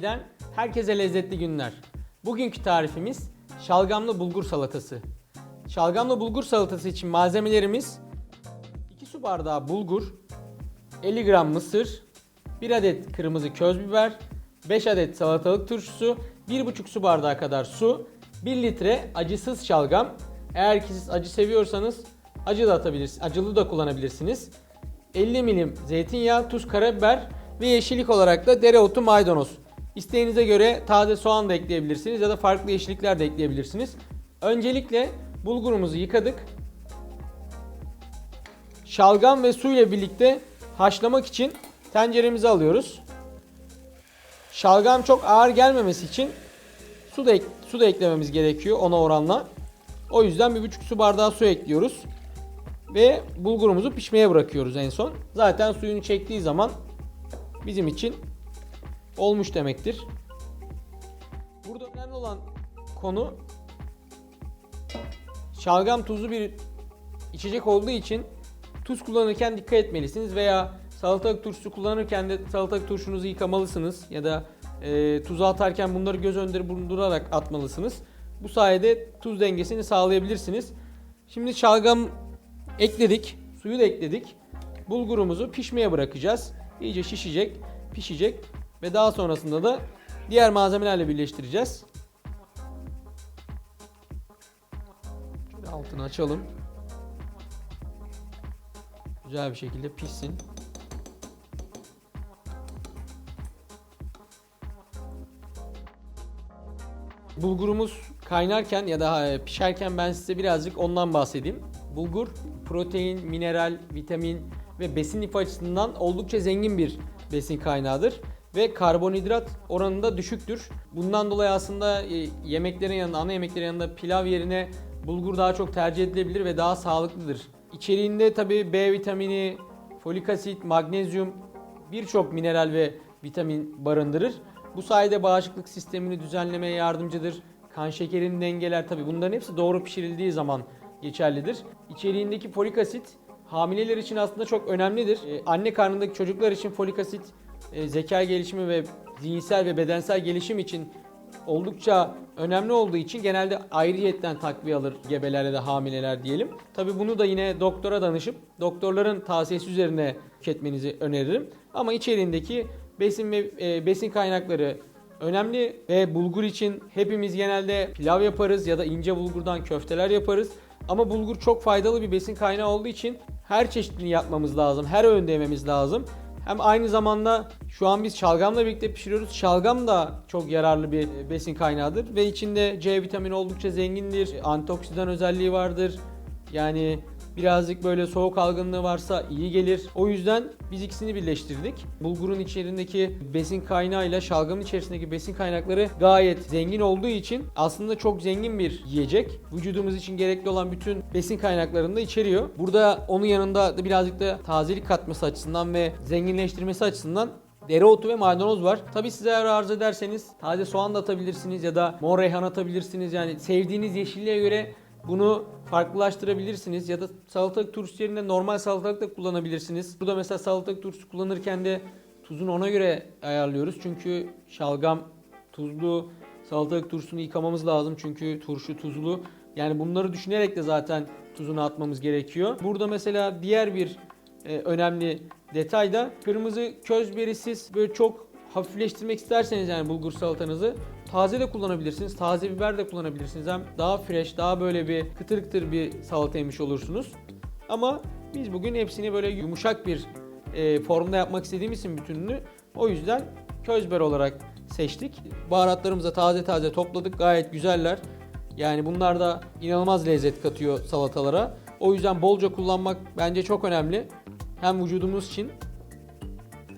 TV'den herkese lezzetli günler. Bugünkü tarifimiz şalgamlı bulgur salatası. Şalgamlı bulgur salatası için malzemelerimiz 2 su bardağı bulgur, 50 gram mısır, 1 adet kırmızı köz biber, 5 adet salatalık turşusu, 1,5 su bardağı kadar su, 1 litre acısız şalgam. Eğer ki siz acı seviyorsanız acı da atabilirsiniz, acılı da kullanabilirsiniz. 50 milim zeytinyağı, tuz, karabiber ve yeşillik olarak da dereotu, maydanoz. İsteğinize göre taze soğan da ekleyebilirsiniz ya da farklı yeşillikler de ekleyebilirsiniz. Öncelikle bulgurumuzu yıkadık. Şalgam ve su ile birlikte haşlamak için tenceremize alıyoruz. Şalgam çok ağır gelmemesi için su da, su da eklememiz gerekiyor ona oranla. O yüzden bir buçuk su bardağı su ekliyoruz. Ve bulgurumuzu pişmeye bırakıyoruz en son. Zaten suyunu çektiği zaman bizim için olmuş demektir. Burada önemli olan konu şalgam tuzlu bir içecek olduğu için tuz kullanırken dikkat etmelisiniz veya salatalık turşusu kullanırken de salatalık turşunuzu yıkamalısınız ya da e, tuzu atarken bunları göz önünde bulundurarak atmalısınız. Bu sayede tuz dengesini sağlayabilirsiniz. Şimdi şalgam ekledik, suyu da ekledik. Bulgurumuzu pişmeye bırakacağız. İyice şişecek, pişecek ve daha sonrasında da diğer malzemelerle birleştireceğiz. Şöyle altını açalım. Güzel bir şekilde pişsin. Bulgurumuz kaynarken ya da e, pişerken ben size birazcık ondan bahsedeyim. Bulgur protein, mineral, vitamin ve besin lif açısından oldukça zengin bir besin kaynağıdır ve karbonhidrat oranında düşüktür. Bundan dolayı aslında e, yemeklerin yanında, ana yemeklerin yanında pilav yerine bulgur daha çok tercih edilebilir ve daha sağlıklıdır. İçeriğinde tabi B vitamini, folik asit, magnezyum, birçok mineral ve vitamin barındırır. Bu sayede bağışıklık sistemini düzenlemeye yardımcıdır. Kan şekerini dengeler tabi bunların hepsi doğru pişirildiği zaman geçerlidir. İçeriğindeki folik asit hamileler için aslında çok önemlidir. Ee, anne karnındaki çocuklar için folik asit e, zeka gelişimi ve zihinsel ve bedensel gelişim için oldukça önemli olduğu için genelde ayrıyetten takviye alır gebeler ya da hamileler diyelim. Tabi bunu da yine doktora danışıp doktorların tavsiyesi üzerine tüketmenizi öneririm. Ama içeriğindeki besin ve e, besin kaynakları önemli ve bulgur için hepimiz genelde pilav yaparız ya da ince bulgurdan köfteler yaparız. Ama bulgur çok faydalı bir besin kaynağı olduğu için her çeşidini yapmamız lazım. Her öğünde yememiz lazım. Hem aynı zamanda şu an biz şalgamla birlikte pişiriyoruz. Şalgam da çok yararlı bir besin kaynağıdır ve içinde C vitamini oldukça zengindir. Antioksidan özelliği vardır. Yani birazcık böyle soğuk algınlığı varsa iyi gelir. O yüzden biz ikisini birleştirdik. Bulgurun içerisindeki besin kaynağıyla şalgamın içerisindeki besin kaynakları gayet zengin olduğu için aslında çok zengin bir yiyecek. Vücudumuz için gerekli olan bütün besin kaynaklarını da içeriyor. Burada onun yanında da birazcık da tazelik katması açısından ve zenginleştirmesi açısından Dereotu ve maydanoz var. Tabi size eğer arzu ederseniz taze soğan da atabilirsiniz ya da mor reyhan atabilirsiniz. Yani sevdiğiniz yeşilliğe göre bunu farklılaştırabilirsiniz ya da salatalık turşusu yerine normal salatalık da kullanabilirsiniz. Burada mesela salatalık turşusu kullanırken de tuzunu ona göre ayarlıyoruz. Çünkü şalgam tuzlu, salatalık turşusunu yıkamamız lazım çünkü turşu tuzlu. Yani bunları düşünerek de zaten tuzunu atmamız gerekiyor. Burada mesela diğer bir e, önemli detay da kırmızı köz biberi siz böyle çok hafifleştirmek isterseniz yani bulgur salatanızı taze de kullanabilirsiniz. Taze biber de kullanabilirsiniz. Hem daha fresh, daha böyle bir kıtır kıtır bir salata yemiş olursunuz. Ama biz bugün hepsini böyle yumuşak bir e, formda yapmak istediğimiz için bütününü o yüzden köz biber olarak seçtik. Baharatlarımızı taze taze topladık. Gayet güzeller. Yani bunlar da inanılmaz lezzet katıyor salatalara. O yüzden bolca kullanmak bence çok önemli. Hem vücudumuz için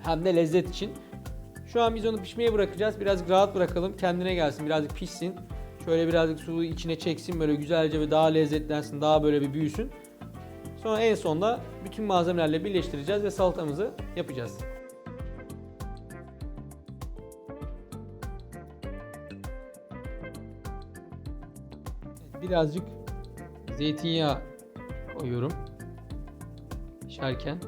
hem de lezzet için. Şu an biz onu pişmeye bırakacağız. Biraz rahat bırakalım. Kendine gelsin. Birazcık pişsin. Şöyle birazcık suyu içine çeksin böyle güzelce ve daha lezzetlensin. Daha böyle bir büyüsün. Sonra en sonda bütün malzemelerle birleştireceğiz ve salatamızı yapacağız. Birazcık zeytinyağı koyuyorum. Pişerken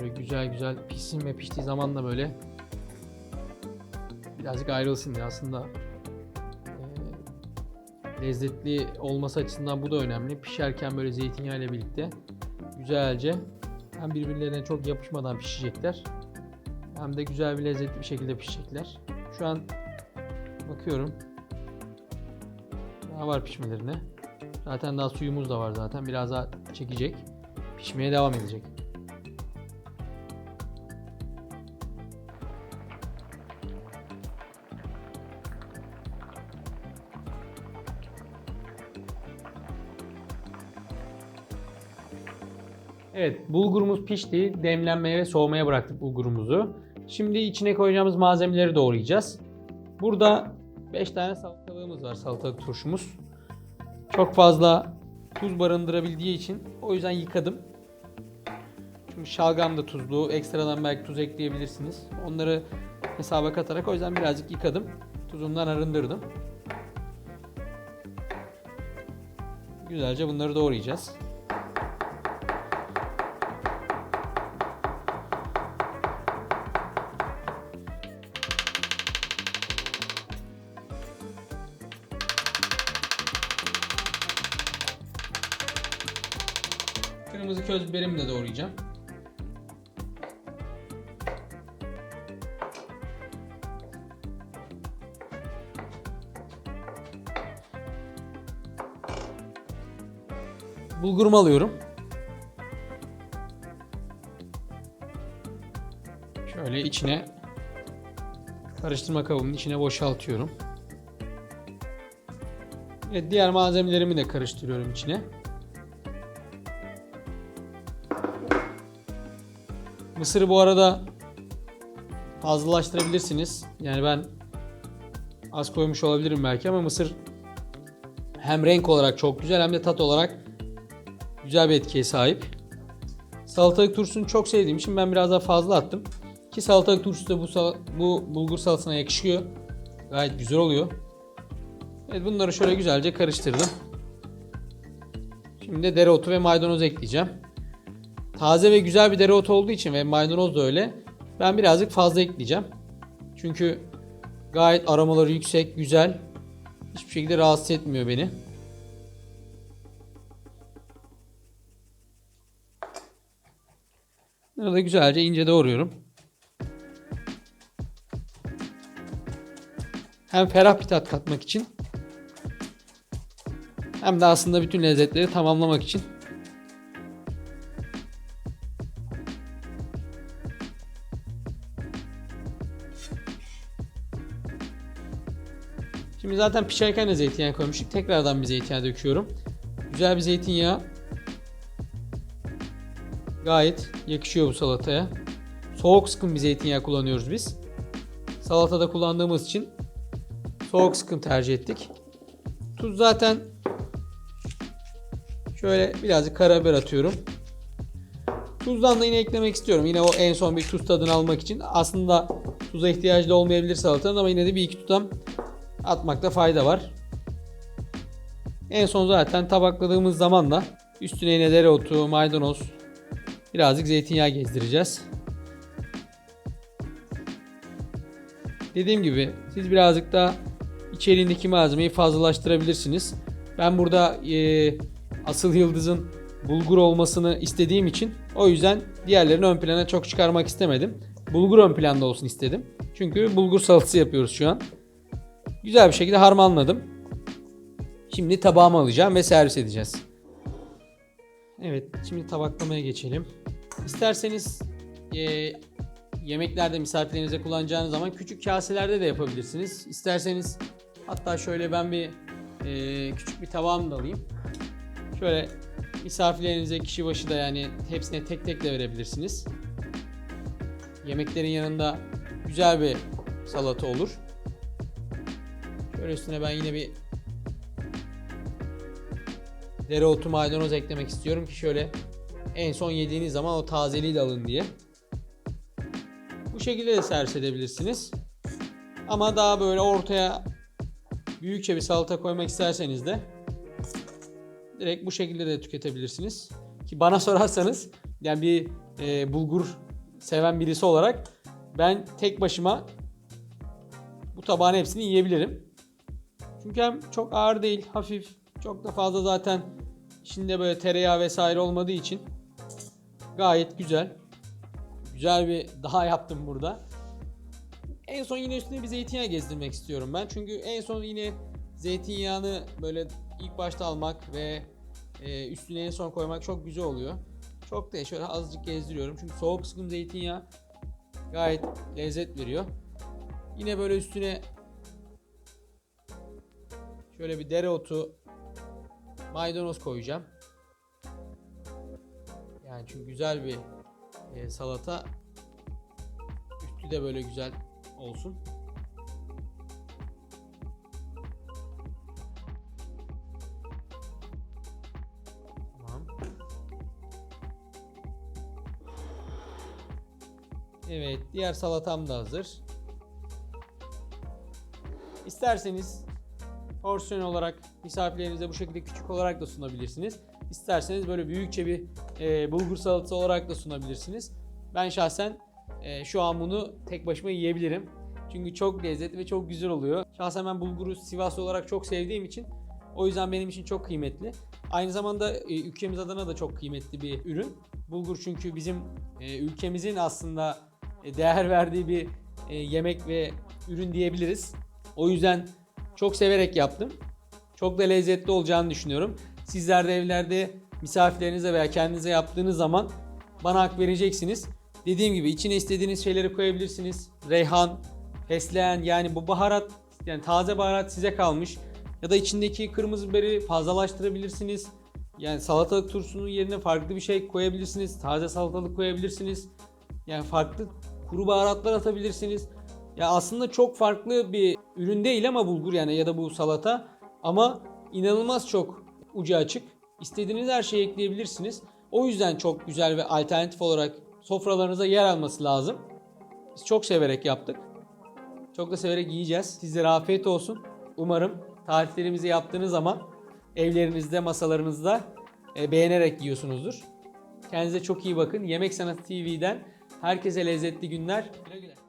böyle güzel güzel pişsin ve piştiği zaman da böyle birazcık ayrılsın diye aslında lezzetli olması açısından bu da önemli. Pişerken böyle zeytinyağı ile birlikte güzelce hem birbirlerine çok yapışmadan pişecekler hem de güzel bir lezzetli bir şekilde pişecekler. Şu an bakıyorum daha var pişmelerine. Zaten daha suyumuz da var zaten. Biraz daha çekecek. Pişmeye devam edecek. Evet, bulgurumuz pişti. Demlenmeye ve soğumaya bıraktık bulgurumuzu. Şimdi içine koyacağımız malzemeleri doğrayacağız. Burada 5 tane salatalığımız var, salatalık turşumuz. Çok fazla tuz barındırabildiği için o yüzden yıkadım. Çünkü şalgam da tuzlu. Ekstradan belki tuz ekleyebilirsiniz. Onları hesaba katarak o yüzden birazcık yıkadım. Tuzundan arındırdım. Güzelce bunları doğrayacağız. Kırmızı köz biberimi de doğrayacağım. Bulgurumu alıyorum. Şöyle içine karıştırma kabının içine boşaltıyorum. Evet, diğer malzemelerimi de karıştırıyorum içine. Mısırı bu arada fazlalaştırabilirsiniz. Yani ben az koymuş olabilirim belki ama mısır hem renk olarak çok güzel hem de tat olarak güzel bir etkiye sahip. Salatalık turşusunu çok sevdiğim için ben biraz daha fazla attım. Ki salatalık turşusu da bu, bu bulgur salatasına yakışıyor. Gayet güzel oluyor. Evet bunları şöyle güzelce karıştırdım. Şimdi de dereotu ve maydanoz ekleyeceğim. Taze ve güzel bir dereotu olduğu için ve maydanoz da öyle. Ben birazcık fazla ekleyeceğim. Çünkü gayet aromaları yüksek, güzel. Hiçbir şekilde rahatsız etmiyor beni. Bunu da güzelce ince doğruyorum. Hem ferah bir tat katmak için hem de aslında bütün lezzetleri tamamlamak için Şimdi zaten pişerken de zeytinyağı koymuştuk. Tekrardan bir zeytinyağı döküyorum. Güzel bir zeytinyağı gayet yakışıyor bu salataya. Soğuk sıkım bir zeytinyağı kullanıyoruz biz. Salatada kullandığımız için soğuk sıkım tercih ettik. Tuz zaten şöyle birazcık karabiber atıyorum. Tuzdan da yine eklemek istiyorum. Yine o en son bir tuz tadını almak için. Aslında tuza ihtiyacı da olmayabilir salatanın ama yine de bir iki tutam atmakta fayda var. En son zaten tabakladığımız zaman da üstüne yine dereotu, maydanoz, birazcık zeytinyağı gezdireceğiz. Dediğim gibi siz birazcık da içeriğindeki malzemeyi fazlalaştırabilirsiniz. Ben burada e, asıl yıldızın bulgur olmasını istediğim için o yüzden diğerlerini ön plana çok çıkarmak istemedim. Bulgur ön planda olsun istedim. Çünkü bulgur salatası yapıyoruz şu an. Güzel bir şekilde harmanladım. Şimdi tabağıma alacağım ve servis edeceğiz. Evet, şimdi tabaklamaya geçelim. İsterseniz e, yemeklerde misafirlerinize kullanacağınız zaman küçük kaselerde de yapabilirsiniz. İsterseniz hatta şöyle ben bir e, küçük bir tabağım da alayım. Şöyle misafirlerinize kişi başı da yani hepsine tek tek de verebilirsiniz. Yemeklerin yanında güzel bir salata olur. Şöyle üstüne ben yine bir dereotu maydanoz eklemek istiyorum ki şöyle en son yediğiniz zaman o tazeliği de alın diye. Bu şekilde de servis edebilirsiniz. Ama daha böyle ortaya büyükçe bir salata koymak isterseniz de direkt bu şekilde de tüketebilirsiniz. Ki bana sorarsanız yani bir e, bulgur seven birisi olarak ben tek başıma bu tabağın hepsini yiyebilirim. Çünkü hem çok ağır değil, hafif, çok da fazla zaten içinde böyle tereyağı vesaire olmadığı için gayet güzel. Güzel bir daha yaptım burada. En son yine üstüne bir zeytinyağı gezdirmek istiyorum ben. Çünkü en son yine zeytinyağını böyle ilk başta almak ve e, üstüne en son koymak çok güzel oluyor. Çok da şöyle azıcık gezdiriyorum. Çünkü soğuk sıkım zeytinyağı gayet lezzet veriyor. Yine böyle üstüne şöyle bir dereotu maydanoz koyacağım. Yani çünkü güzel bir e, salata üstü de böyle güzel olsun. Tamam. Evet, diğer salatam da hazır. İsterseniz porsiyon olarak misafirlerinize bu şekilde küçük olarak da sunabilirsiniz. İsterseniz böyle büyükçe bir e, bulgur salatası olarak da sunabilirsiniz. Ben şahsen e, şu an bunu tek başıma yiyebilirim. Çünkü çok lezzetli ve çok güzel oluyor. Şahsen ben bulguru Sivas olarak çok sevdiğim için o yüzden benim için çok kıymetli. Aynı zamanda e, ülkemiz adına da çok kıymetli bir ürün. Bulgur çünkü bizim e, ülkemizin aslında e, değer verdiği bir e, yemek ve ürün diyebiliriz. O yüzden çok severek yaptım. Çok da lezzetli olacağını düşünüyorum. Sizler de evlerde misafirlerinize veya kendinize yaptığınız zaman bana hak vereceksiniz. Dediğim gibi içine istediğiniz şeyleri koyabilirsiniz. Reyhan, fesleğen yani bu baharat yani taze baharat size kalmış. Ya da içindeki kırmızı biberi fazlalaştırabilirsiniz. Yani salatalık turşusunun yerine farklı bir şey koyabilirsiniz. Taze salatalık koyabilirsiniz. Yani farklı kuru baharatlar atabilirsiniz. Ya aslında çok farklı bir ürün değil ama bulgur yani ya da bu salata ama inanılmaz çok ucu açık. İstediğiniz her şeyi ekleyebilirsiniz. O yüzden çok güzel ve alternatif olarak sofralarınıza yer alması lazım. Biz çok severek yaptık. Çok da severek yiyeceğiz. Sizlere afiyet olsun. Umarım tariflerimizi yaptığınız zaman evlerinizde, masalarınızda e, beğenerek yiyorsunuzdur. Kendinize çok iyi bakın. Yemek Sanatı TV'den herkese lezzetli günler. Güle güle.